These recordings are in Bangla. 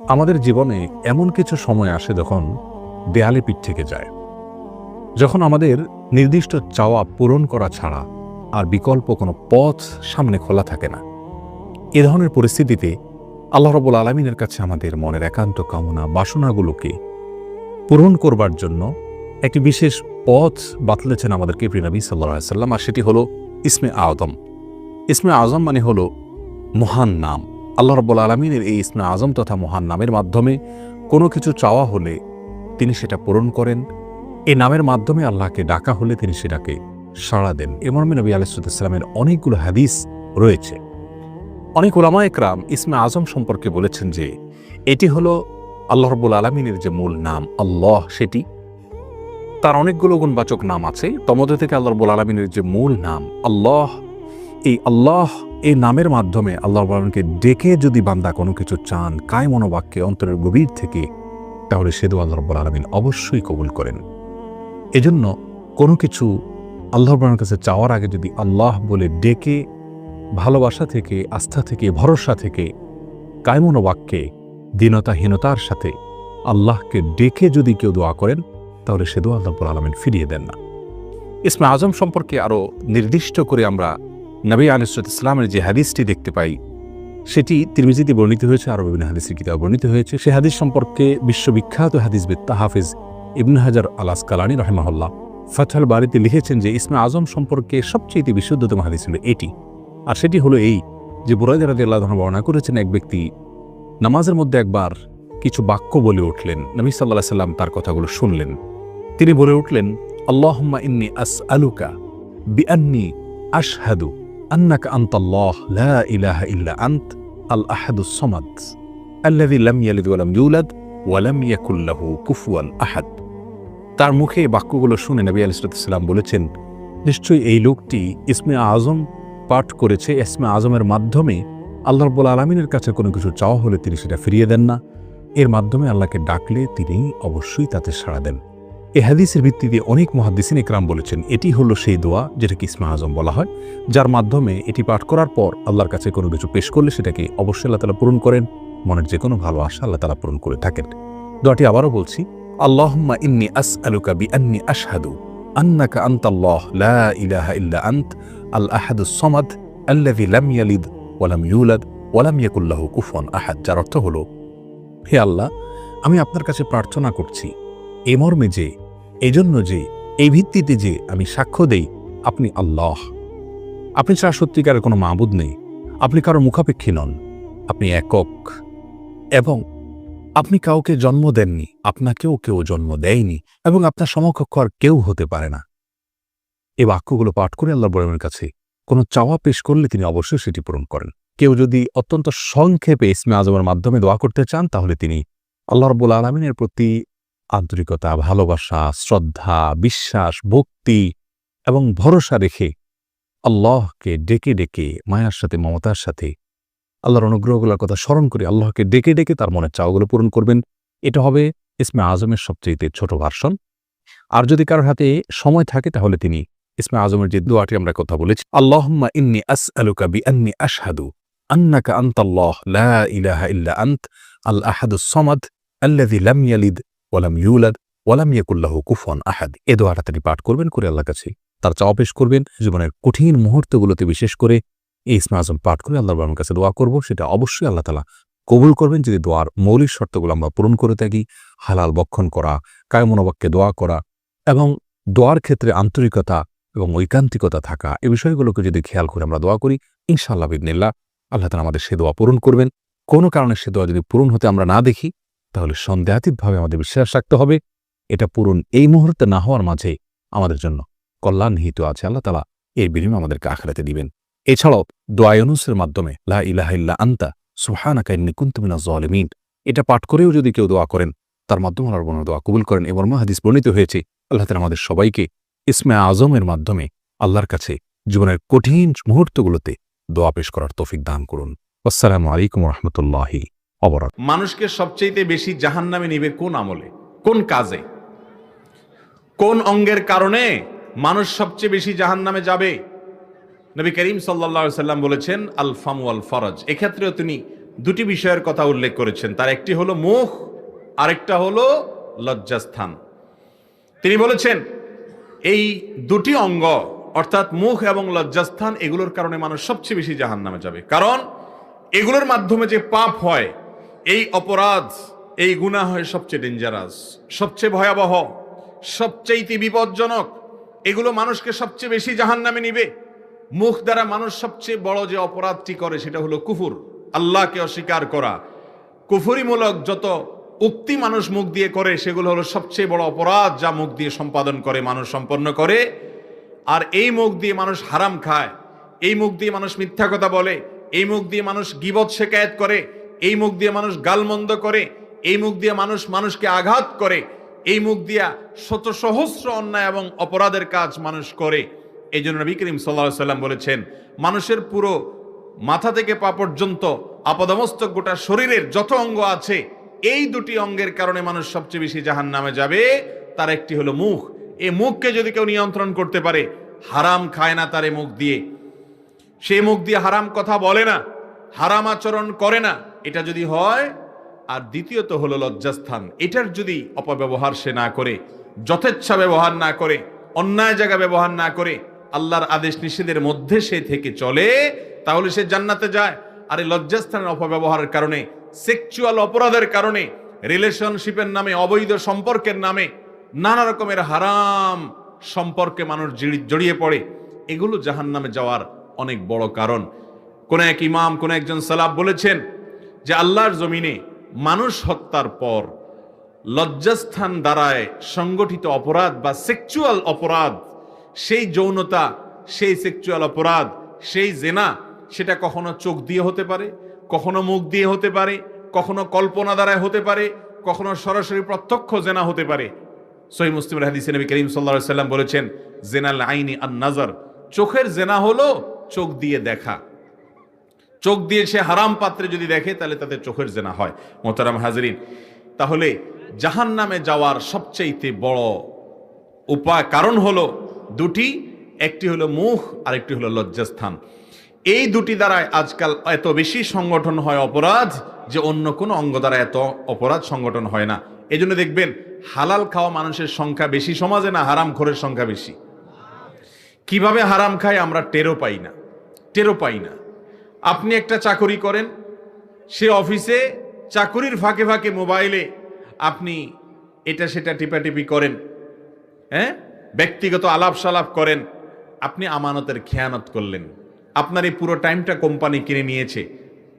আমাদের জীবনে এমন কিছু সময় আসে যখন দেয়ালে পিঠ থেকে যায়। যখন আমাদের নির্দিষ্ট চাওয়া পূরণ করা ছাড়া আর বিকল্প কোনো পথ সামনে খোলা থাকে না। এ ধরনের পরিস্থিতিতে আল্লাহ রবুল আলমিনের কাছে আমাদের মনের একান্ত কামনা, বাসনাগুলোকে পূরণ করবার জন্য একটি বিশেষ পথ বাতলেছেন আমাদেরকে প্রিনবী সাল্লাহ সাল্লাম আর সেটি হলো ইসমে আজম ইসমে আজম মানে হলো মহান নাম। আল্লাহ রব্বুল আলমিনের এই ইসমে আজম তথা মহান নামের মাধ্যমে কোনো কিছু চাওয়া হলে তিনি সেটা পূরণ করেন। এই নামের মাধ্যমে আল্লাহকে ডাকা হলে তিনি সেটাকে সাড়া দেন। এমরমে নবী আলাইসালামের অনেকগুলো হাদিস রয়েছে। অনেক ওলামা একরাম ইসমে আজম সম্পর্কে বলেছেন যে, এটি হলো আল্লাহ রব্বুল আলমিনের যে মূল নাম, আল্লাহ সেটি। তার অনেকগুলো গুণবাচক নাম আছে। তমধ্যে থেকে আল্লাহ রব্বুল আলমিনের যে মূল নাম, আল্লাহ, এই আল্লাহ এই নামের মাধ্যমে আল্লাহ আলমকে ডেকে যদি বান্দা কোনো কিছু চান কায় মনোবাক্যে অন্তরের গভীর থেকে, তাহলে সে সেদু আল্লাহ রব্বুল আলমিন অবশ্যই কবুল করেন। এজন্য কোনো কিছু আল্লাহ রব্বুলের কাছে চাওয়ার আগে যদি আল্লাহ বলে ডেকে, ভালোবাসা থেকে, আস্থা থেকে, ভরসা থেকে, কায়মনোবাক্যে, দীনতাহীনতার সাথে আল্লাহকে ডেকে যদি কেউ দোয়া করেন, তাহলে সে আল্লাহ আলমিন ফিরিয়ে দেন না। ইসমা আজম সম্পর্কে আরও নির্দিষ্ট করে আমরা নবী আলিসরত ইসলামের যে হাদিসটি দেখতে পাই, সেটি তিরমিজিতে বর্ণিত হয়েছে আরও বিভিন্ন হাদিসের কিতাব বর্ণিত হয়েছে। সে হাদিস সম্পর্কে বিশ্ববিখ্যাত হাদিসবিদ তাহাফিজ ইবন হাজার আলাস কালানি রহমাহল্লা ফাথাল বাড়িতে লিখেছেন যে, ইসমা আজম সম্পর্কে সবচেয়ে বিশুদ্ধতম হাদিস ছিল এটি। আর সেটি হলো এই যে বুরাইদ রাজি আল্লাহ বর্ণনা করেছেন এক ব্যক্তি, নামাজের মধ্যে একবার কিছু বাক্য বলে উঠলেন, নবী সাল্লাহ সাল্লাম তার কথাগুলো শুনলেন। তিনি বলে উঠলেন, আল্লাহম্মা ইন্নি আস আলুকা বিআন্নি আশহাদু। লা ইলাহা ইল্লা আন্ত আল আহাদুস সামাদ আল্লাযী লাম ইয়ালিদ ওয়া লাম ইউলাদ ওয়া লাম ইয়াকুল লাহু কুফুয়ান আহাদ তার মুখে এই বাক্যগুলো শুনে নবী আলাইহিস সালাম বলেছেন, নিশ্চয়ই এই লোকটি ইসমে আজম পাঠ করেছে। ইসমে আজমের মাধ্যমে আল্লাহ রব্বুল আলমিনের কাছে কোনো কিছু চাওয়া হলে তিনি সেটা ফিরিয়ে দেন না। এর মাধ্যমে আল্লাহকে ডাকলে তিনি অবশ্যই তাতে সাড়া দেন। এ হাদিসের ভিত্তিতে অনেক মহাদিসিন একরাম বলেছেন, এটি হলো সেই দোয়া যেটাকে ইসমা আজম বলা হয়, যার মাধ্যমে এটি পাঠ করার পর আল্লাহর কাছে কোনো কিছু পেশ করলে সেটাকে অবশ্যই আল্লাহ তালা পূরণ করেন, মনের যে কোনো ভালো আশা আল্লাহ তালা পূরণ করে থাকেন। দোয়াটি আবারও বলছি, আল্লাহম্মা ইন্নি আস আলুকা বি আন্নি আশহাদু, আন্নাকা আন্তাল্লাহ, লা ইলাহা ইল্লা আন্ত, আল আহাদুস সমাদ, আল্লাযী লাম ইয়ালিদ ওয়ালাম ইউলাদ ওয়ালাম ইয়াকুল্লাহু কুফুয়ান আহাদ, যার অর্থ হলো, হে আল্লাহ, আমি আপনার কাছে প্রার্থনা করছি, এ মর্মে যে এজন্য যে, এই ভিত্তিতে যে আমি সাক্ষ্য দেই, আপনি আল্লাহ। আপনি ছাড়া সত্যিকারের কোনো মাবুদ নেই। আপনি কারও মুখাপেক্ষী নন। আপনি একক। এবং আপনি কাউকে জন্ম দেননি, আপনাকেও কেউ জন্ম দেয়নি, এবং আপনার সমকক্ষ আর কেউ হতে পারে না। এই বাক্যগুলো পাঠ করে আল্লাহ বরমের কাছে কোনো চাওয়া পেশ করলে তিনি অবশ্যই সেটি পূরণ করেন। কেউ যদি অত্যন্ত সংক্ষেপে ইসমে আজমের মাধ্যমে দোয়া করতে চান, তাহলে তিনি আল্লাহ রব্বুল আলমিনের প্রতি আন্তরিকতা, ভালোবাসা, শ্রদ্ধা, বিশ্বাস, ভক্তি এবং ভরসা রেখে আল্লাহকে ডেকে ডেকে, মায়ার সাথে, মমতার সাথে আল্লাহর অনুগ্রহগুলোর কথা স্মরণ করে আল্লাহকে ডেকে ডেকে তার মনের চাওয়াগুলো পূরণ করবেন। এটা হবে ইসমে আজমের সবচেয়ে ছোট ভার্সন। আর যদি কারোর হাতে সময় থাকে, তাহলে তিনি ইসমে আজমের যে দোয়াটি আমরা কথা বলেছি, আল্লাহম্মা ইন্নি আস আলুকা বি আন্নি আশহাদু আন্নাকা আন্তাল্লাহ লা ইলাহা ইল্লা আন্ত আল সমাদ আল্লাযী লাম ইয়ালিদ ওয়ালাম ইউলাদ, ওয়ালাম ইয়াকুল্লাহু কুফন আহাদ। এ দোয়াটা তিনি পাঠ করবেন করে আল্লাহর কাছে। তার চাওয়া পেশ করবেন, জীবনের কঠিন মুহূর্তগুলোতে বিশেষ করে এই ইসমা আজম পাঠ করে আল্লাহ বাবার কাছে দোয়া করব, সেটা অবশ্যই আল্লাহ তালা কবুল করবেন। যদি দোয়ার মৌলিক শর্তগুলো আমরা পূরণ করে থাকি, হালাল বক্ষণ করা, কায়মনোবাক্যে দোয়া করা এবং দোয়ার ক্ষেত্রে আন্তরিকতা এবং ঐকান্তিকতা থাকা এই বিষয়গুলোকে যদি খেয়াল করে আমরা দোয়া করি, ইনশাআল্লাহ বিদিনিল্লাহ আল্লাহ তালা আমাদের সে দোয়া পূরণ করবেন। কোনো কারণে সে দোয়া যদি পূরণ হতে আমরা না দেখি তাহলে সন্দেহাতীতভাবে আমাদের বিশ্বাস রাখতে হবে। এটা পূরণ এই মুহূর্তে না হওয়ার মাঝে আমাদের জন্য কল্যাণ নিহিত আছে। আল্লাহ তালা এর বিনিময় আমাদেরকে আখড়াতে দিবেন। এছাড়াও দোয়ায়নুসের মাধ্যমে, লা ইলাহা ইল্লা আন্তা সুহানাকা ইন্নি কুনতুমিনা জলিমিন এটা পাঠ করেও যদি কেউ দোয়া করেন, তার মাধ্যমে আল্লাহর বর্ণ দোয়া কবুল করেন। এবং হাদিস বর্ণিত হয়েছে, আল্লাহ তালা আমাদের সবাইকে ইসমে আজমের মাধ্যমে আল্লাহর কাছে জীবনের কঠিন মুহূর্তগুলোতে দোয়া পেশ করার তৌফিক দান করুন। আসসালামু আলাইকুম রহমতুল্লাহি। অবরাক মানুষকে সবচেয়ে বেশি জাহান নামে নিবে কোন আমলে? কোন কাজে? কোন অঙ্গের কারণে মানুষ সবচেয়ে বেশি জাহান নামে যাবে? নবী করিম সাল্লা সাল্লাম বলেছেন, আল ফামু আল ফরজ। এক্ষেত্রেও তিনি দুটি বিষয়ের কথা উল্লেখ করেছেন। তার একটি হলো মুখ, আরেকটা হলো লজ্জাস্থান। তিনি বলেছেন, এই দুটি অঙ্গ, অর্থাৎ মুখ এবং লজ্জাস্থান, এগুলোর কারণে মানুষ সবচেয়ে বেশি জাহান নামে যাবে। কারণ, এগুলোর মাধ্যমে যে পাপ হয় এই অপরাধ, এই গুণা হয় সবচেয়ে ডেঞ্জারাস সবচেয়ে ভয়াবহ সবচেয়ে বিপজ্জনক। এগুলো মানুষকে সবচেয়ে বেশি জাহান নামে নিবে। মুখ দ্বারা মানুষ সবচেয়ে বড় যে অপরাধটি করে, সেটা হলো কুফুর, আল্লাহকে অস্বীকার করা। কুফুরিমূলক যত উক্তি মানুষ মুখ দিয়ে করে, সেগুলো হলো সবচেয়ে বড় অপরাধ যা মুখ দিয়ে সম্পাদন করে, মানুষ সম্পন্ন করে। আর এই মুখ দিয়ে মানুষ হারাম খায়, এই মুখ দিয়ে মানুষ মিথ্যা কথা বলে, এই মুখ দিয়ে মানুষ গিবত শেকায়ত করে এই মুখ দিয়ে মানুষ গালমন্দ করে, এই মুখ দিয়ে মানুষ মানুষকে আঘাত করে, এই মুখ দিয়া শত সহস্র অন্যায় এবং অপরাধের কাজ মানুষ করে। এই জন্য নবী করিম সাল্লাহ সাল্লাম বলেছেন, মানুষের পুরো মাথা থেকে পা পর্যন্ত আপাদমস্তক গোটা শরীরের যত অঙ্গ আছে, এই দুটি অঙ্গের কারণে মানুষ সবচেয়ে বেশি জাহান নামে যাবে। তার একটি হলো মুখ। এই মুখকে যদি কেউ নিয়ন্ত্রণ করতে পারে, হারাম খায় না তার মুখ দিয়ে। সে মুখ দিয়ে হারাম কথা বলে না, হারাম আচরণ করে না। এটা যদি হয়, আর দ্বিতীয়ত হলো লজ্জাস্থান। এটার যদি অপব্যবহার সে না করে, যথেচ্ছা ব্যবহার না করে, অন্যায় জায়গা ব্যবহার না করে, আল্লাহর আদেশ নিষেধের মধ্যে সে থেকে চলে, তাহলে সে জান্নাতে যায়। আর এই লজ্জাস্থানের অপব্যবহারের কারণে সেক্সুয়াল অপরাধের কারণে রিলেশনশিপের নামে, অবৈধ সম্পর্কের নামে, নানা রকমের হারাম সম্পর্কে মানুষ জড়িয়ে পড়ে। এগুলো জাহান নামে যাওয়ার অনেক বড় কারণ। কোন এক ইমাম, কোন একজন সালাব বলেছেন যে আল্লাহর জমিনে মানুষ হত্যার পর লজ্জাস্থান দ্বারায় সংগঠিত অপরাধ বা সেক্সুয়াল অপরাধ, সেই যৌনতা, সেই সেক্সুয়াল অপরাধ, সেই জেনা, সেটা কখনো চোখ দিয়ে হতে পারে, কখনো মুখ দিয়ে হতে পারে, কখনো কল্পনা দ্বারায় হতে পারে, কখনো সরাসরি প্রত্যক্ষ জেনা হতে পারে। সহি মুসলিম হাদিসে নবী করিম সাল্লা সাল্লাম বলেছেন, জেনাল আইনি আন নাজার চোখের জেনা হলো চোখ দিয়ে দেখা। চোখ দিয়ে সে হারাম পাত্রে যদি দেখে, তাহলে তাদের চোখের জেনা হয়। মোতারাম হাজরিন, তাহলে জাহান নামে যাওয়ার সবচাইতে বড় উপায়, কারণ হলো দুটি, একটি হলো মুখ আর একটি হলো লজ্জাস্থান। এই দুটি দ্বারায় আজকাল এত বেশি সংগঠন হয় অপরাধ, যে অন্য কোনো অঙ্গ দ্বারা এত অপরাধ সংগঠন হয় না। এই জন্য দেখবেন, হালাল খাওয়া মানুষের সংখ্যা বেশি সমাজে না হারাম খোরের সংখ্যা বেশি? কীভাবে হারাম খায় আমরা টেরও পাই না, টেরও পাই না। আপনি একটা চাকরি করেন, সে অফিসে চাকুরির ফাঁকে ফাঁকে মোবাইলে আপনি এটা সেটা টিপাটিপি করেন হ্যাঁ? ব্যক্তিগত আলাপ সালাপ করেন, আপনি আমানতের খেয়ানত করলেন। আপনার এই পুরো টাইমটা কোম্পানি কিনে নিয়েছে,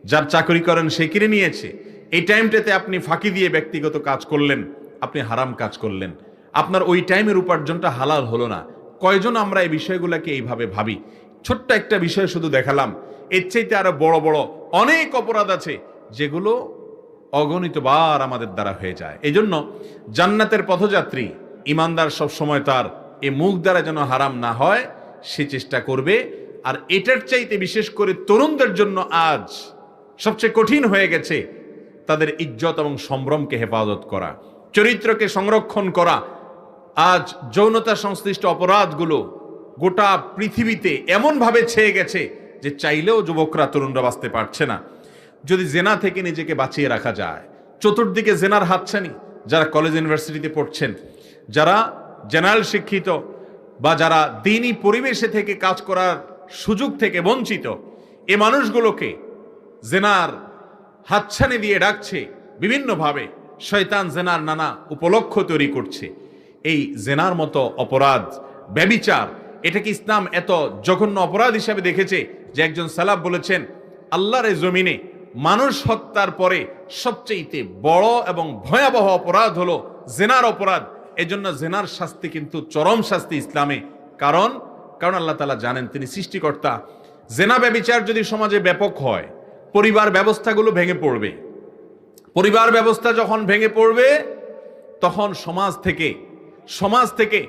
যার চাকরি করেন সে কিনে নিয়েছে। এই টাইমটাতে আপনি ফাঁকি দিয়ে ব্যক্তিগত কাজ করলেন, আপনি হারাম কাজ করলেন। আপনার ওই টাইমের উপার্জনটা হালাল হলো না। কয়জন আমরা এই বিষয়গুলোকে এইভাবে ভাবি? ছোট্ট একটা বিষয় শুধু দেখালাম। এর চাইতে আরও বড় বড় অনেক অপরাধ আছে যেগুলো অগণিত বার আমাদের দ্বারা হয়ে যায়। এই জন্য জান্নাতের পথযাত্রী, ইমানদার সব সময় তার এ মুখ দ্বারা যেন হারাম না হয়, সে চেষ্টা করবে। আর এটার চাইতে বিশেষ করে তরুণদের জন্য আজ সবচেয়ে কঠিন হয়ে গেছে তাদের ইজ্জত এবং সম্ভ্রমকে হেফাজত করা, চরিত্রকে সংরক্ষণ করা। আজ যৌনতা সংশ্লিষ্ট অপরাধগুলো গোটা পৃথিবীতে এমনভাবে ছেয়ে গেছে যে চাইলেও যুবকরা, তরুণরা বাঁচতে পারছে না। যদি জেনা থেকে নিজেকে বাঁচিয়ে রাখা যায়, চতুর্দিকে জেনার হাতছানি, যারা কলেজ ইউনিভার্সিটিতে পড়ছেন, যারা জেনারেল শিক্ষিত বা যারা দিনই পরিবেশে থেকে কাজ করার সুযোগ থেকে বঞ্চিত, এ মানুষগুলোকে জেনার হাতছানি দিয়ে ডাকছে, বিভিন্নভাবে শয়তান জেনার নানা উপলক্ষ তৈরি করছে। এই জেনার মতো অপরাধ, ব্যবিচার এটাকে ইসলাম এত জঘন্য অপরাধ হিসাবে দেখেছে যে একজন সালাব বলেছেন, আল্লাহর জমিনে মানুষ হত্যার পরে সবচেয়ে বড় এবং ভয়াবহ অপরাধ হলো জেনার অপরাধ। এজন্য জেনার শাস্তি কিন্তু চরম শাস্তি ইসলামে। কারণ কারণ আল্লাহ তালা জানেন, তিনি সৃষ্টিকর্তা। জেনা ব্যবিচার যদি সমাজে ব্যাপক হয়, পরিবার ব্যবস্থাগুলো ভেঙে পড়বে। পরিবার ব্যবস্থা যখন ভেঙে পড়বে, তখন সমাজ থেকে সমাজ থেকে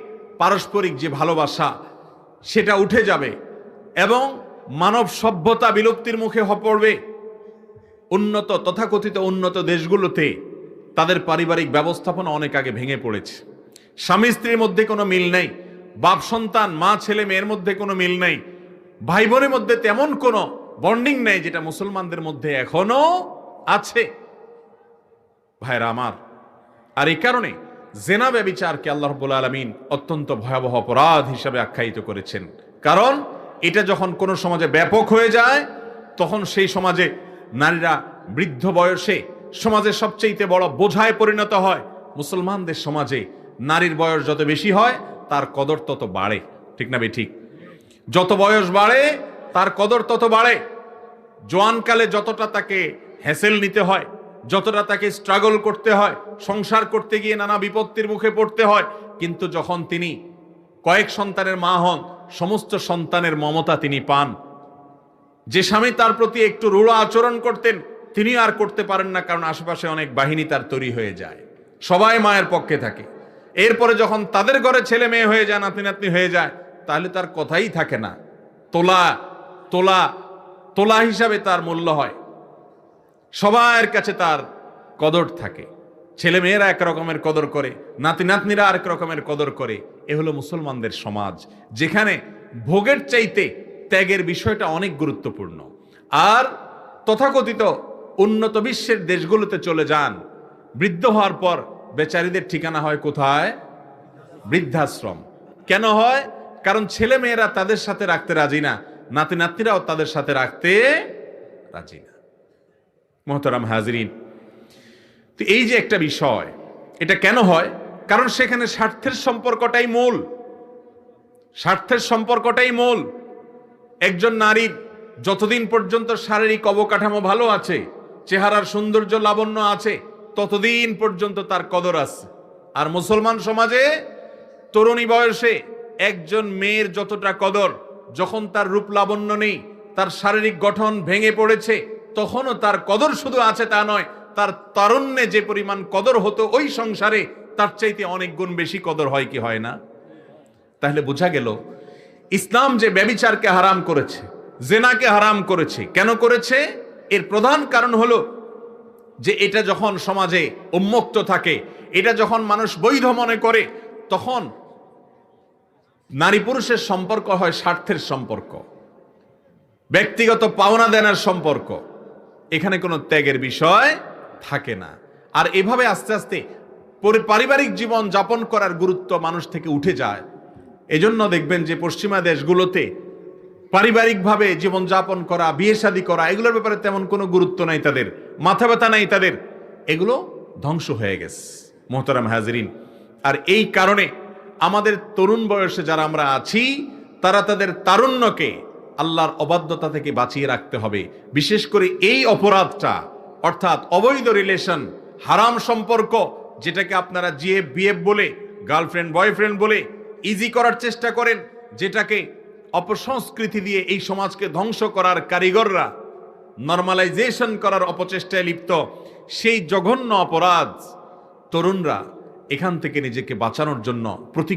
পারস্পরিক যে ভালোবাসা সেটা উঠে যাবে এবং মানব সভ্যতা বিলুপ্তির মুখে পড়বে। উন্নত, তথাকথিত উন্নত দেশগুলোতে তাদের পারিবারিক ব্যবস্থাপনা অনেক আগে ভেঙে পড়েছে। স্বামী স্ত্রীর মধ্যে কোনো মিল নেই, বাপ সন্তান, মা, ছেলে, মেয়ের মধ্যে কোনো মিল নেই ভাই বোনের মধ্যে তেমন কোনো বন্ডিং নেই যেটা মুসলমানদের মধ্যে এখনও আছে। ভাইরা আমার, আর এই কারণে জেনা ব্যবিচারকে আল্লাহ রব্বুল আলমিন অত্যন্ত ভয়াবহ অপরাধ হিসাবে আখ্যায়িত করেছেন। কারণ এটা যখন কোনো সমাজে ব্যাপক হয়ে যায়, তখন সেই সমাজে নারীরা বৃদ্ধ বয়সে সমাজের সবচেয়ে বড় বোঝায় পরিণত হয়। মুসলমানদের সমাজে নারীর বয়স যত বেশি হয়, তার কদর তত বাড়ে। ঠিক না ঠিক? যত বয়স বাড়ে, তার কদর তত বাড়ে। জোয়ানকালে যতটা তাকে হ্যাসেল নিতে হয় যতটা তাকে স্ট্রাগল করতে হয়, সংসার করতে গিয়ে নানা বিপত্তির মুখে পড়তে হয়, কিন্তু যখন তিনি কয়েক সন্তানের মা হন, সমস্ত সন্তানের মমতা তিনি পান। যে স্বামী তার প্রতি একটু রূঢ় আচরণ করতেন, তিনি আর করতে পারেন না, কারণ আশেপাশে অনেক বাহিনী তার তৈরি হয়ে যায়। সবাই মায়ের পক্ষে থাকে। এরপরে যখন তাদের ঘরে ছেলে মেয়ে হয়ে যায় নাতি নাতনি হয়ে যায়, তাহলে তার কথাই থাকে না। তোলা তোলা তোলা হিসাবে তার মূল্য হয়। সবার কাছে তার কদর থাকে। ছেলে মেয়েরা এক রকমের কদর করে, নাতি নাতনিরা আরেক রকমের কদর করে। এ হলো মুসলমানদের সমাজ, যেখানে ভোগের চাইতে ত্যাগের বিষয়টা অনেক গুরুত্বপূর্ণ। আর তথাকথিত উন্নত বিশ্বের দেশগুলোতে চলে যান, বৃদ্ধ হওয়ার পর বেচারীদের ঠিকানা হয় কোথায়? বৃদ্ধাশ্রম। কেন হয়? কারণ ছেলে মেয়েরা তাদের সাথে রাখতে রাজি না, নাতি নাতনিরাও তাদের সাথে রাখতে রাজি না। মোহতারাম হাজরিন। তো এই যে একটা বিষয়, এটা কেন হয়? কারণ সেখানে স্বার্থের সম্পর্কটাই মূল। স্বার্থের সম্পর্কটাই মূল। একজন নারীর যতদিন পর্যন্ত শারীরিক অবকাঠামো ভালো আছে, চেহারার সৌন্দর্য লাবণ্য আছে, ততদিন পর্যন্ত তার কদর আছে। আর মুসলমান সমাজে তরুণী বয়সে একজন মেয়ের যতটা কদর, যখন তার রূপ লাবণ্য নেই, তার শারীরিক গঠন ভেঙে পড়েছে তখনও তার কদর শুধু আছে তা নয়, তার তারুণ্যে যে পরিমাণ কদর হতো ওই সংসারে, তার চাইতে অনেক গুণ বেশি কদর হয় কি হয় না? তাহলে বোঝা গেল, ইসলাম যে ব্যবিচারকে হারাম করেছে, জেনাকে হারাম করেছে, কেন করেছে? এর প্রধান কারণ হলো যে এটা যখন সমাজে উন্মুক্ত থাকে, এটা যখন মানুষ বৈধ মনে করে, তখন নারী পুরুষের সম্পর্ক হয় স্বার্থের সম্পর্ক, ব্যক্তিগত পাওনা দেনার সম্পর্ক। এখানে কোনো ত্যাগের বিষয় থাকে না। আর এভাবে আস্তে আস্তে পরি- পারিবারিক জীবন যাপন করার গুরুত্ব মানুষ থেকে উঠে যায়। এজন্য দেখবেন যে পশ্চিমা দেশগুলোতে পারিবারিকভাবে জীবনযাপন করা বিয়ে শাদী করা, এগুলোর ব্যাপারে তেমন কোনো গুরুত্ব নাই তাদের মাথা ব্যথা নাই তাদের। এগুলো ধ্বংস হয়ে গেছে, মোহতারাম হাজরিন। আর এই কারণে আমাদের তরুণ বয়সে যারা আমরা আছি, তারা তাদের তারুণ্যকে আল্লাহর অবাধ্যতা থেকে বাঁচিয়ে রাখতে হবে। বিশেষ করে এই অপরাধটা, অর্থাৎ অবৈধ রিলেশন হারাম সম্পর্ক, যেটাকে আপনারা জিএফ বিএফ বলে গার্লফ্রেন্ড বয়ফ্রেন্ড বলে ইজি করার চেষ্টা করেন, যেটাকে অপসংস্কৃতি দিয়ে এই সমাজকে ধ্বংস করার কারিগররা নর্মালাইজেশন করার অপচেষ্টায় লিপ্ত। সেই জঘন্য অপরাধ তরুণরা এখান থেকে নিজেকে বাঁচানোর জন্য প্রতি